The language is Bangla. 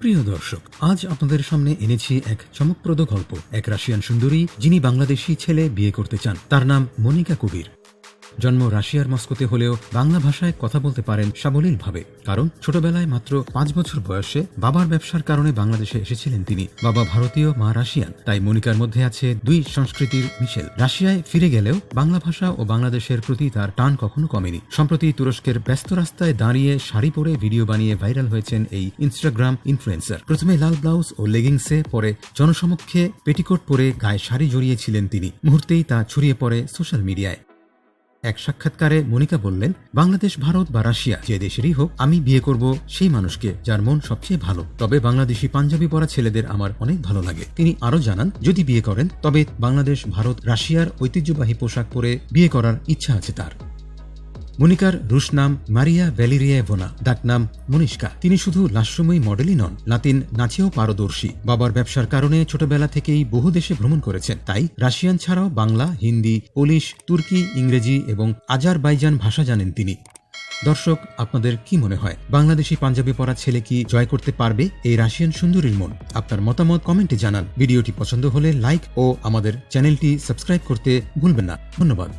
প্রিয় দর্শক, আজ আপনাদের সামনে এনেছি এক চমকপ্রদ গল্প। এক রাশিয়ান সুন্দরী, যিনি বাংলাদেশি ছেলে বিয়ে করতে চান। তার নাম মনিকা কবির। জন্ম রাশিয়ার মস্কোতে হলেও বাংলা ভাষায় কথা বলতে পারেন সাবলীলভাবে। কারণ ছোটবেলায় মাত্র পাঁচ বছর বয়সে বাবার ব্যবসার কারণে বাংলাদেশে এসেছিলেন তিনি। বাবা ভারতীয়, মা রাশিয়ান। তাই মনিকার মধ্যে আছে দুই সংস্কৃতির মিশেল। রাশিয়ায় ফিরে গেলেও বাংলা ভাষা ও বাংলাদেশের প্রতি তার টান কখনো কমেনি। সম্প্রতি তুরস্কের ব্যস্ত রাস্তায় দাঁড়িয়ে শাড়ি পরে ভিডিও বানিয়ে ভাইরাল হয়েছেন এই ইনস্টাগ্রাম ইনফ্লুয়েন্সার। প্রথমে লাল ব্লাউজ ও লেগিংসে, পরে জনসমক্ষে পেটিকোট পরে গায়ে শাড়ি জড়িয়েছিলেন তিনি। মুহূর্তেই তা ছড়িয়ে পড়ে সোশ্যাল মিডিয়ায়। এক সাক্ষাৎকারে মনিকা বললেন, বাংলাদেশ, ভারত বা রাশিয়া যে দেশেরই হোক, আমি বিয়ে করব সেই মানুষকে যার মন সবচেয়ে ভালো। তবে বাংলাদেশি পাঞ্জাবি পরা ছেলেদের আমার অনেক ভালো লাগে। তিনি আরও জানান, যদি বিয়ে করেন, তবে বাংলাদেশ, ভারত, রাশিয়ার ঐতিহ্যবাহী পোশাক পরে বিয়ে করার ইচ্ছা আছে তার। মনিকার রুশ নাম মারিয়া ভ্যালিরিয়েভোনা, ডাক নাম মনিষ্কা তিনি শুধু লাস্যময়ী মডেলই নন লাতিন নাচেও পারদর্শী। বাবার ব্যবসার কারণে ছোটবেলা থেকেই বহু দেশে ভ্রমণ করেছেন। তাই রাশিয়ান ছাড়াও বাংলা, হিন্দি, পোলিশ, তুর্কি, ইংরেজি এবং আজারবাইজান ভাষা জানেন তিনি। দর্শক, আপনাদের কি মনে হয়? বাংলাদেশি পাঞ্জাবি পরা ছেলে কি জয় করতে পারবে এই রাশিয়ান সুন্দরীর মন? আপনার মতামত কমেন্টে জানান। ভিডিওটি পছন্দ হলে লাইক ও আমাদের চ্যানেলটি সাবস্ক্রাইব করতে ভুলবেন না। ধন্যবাদ।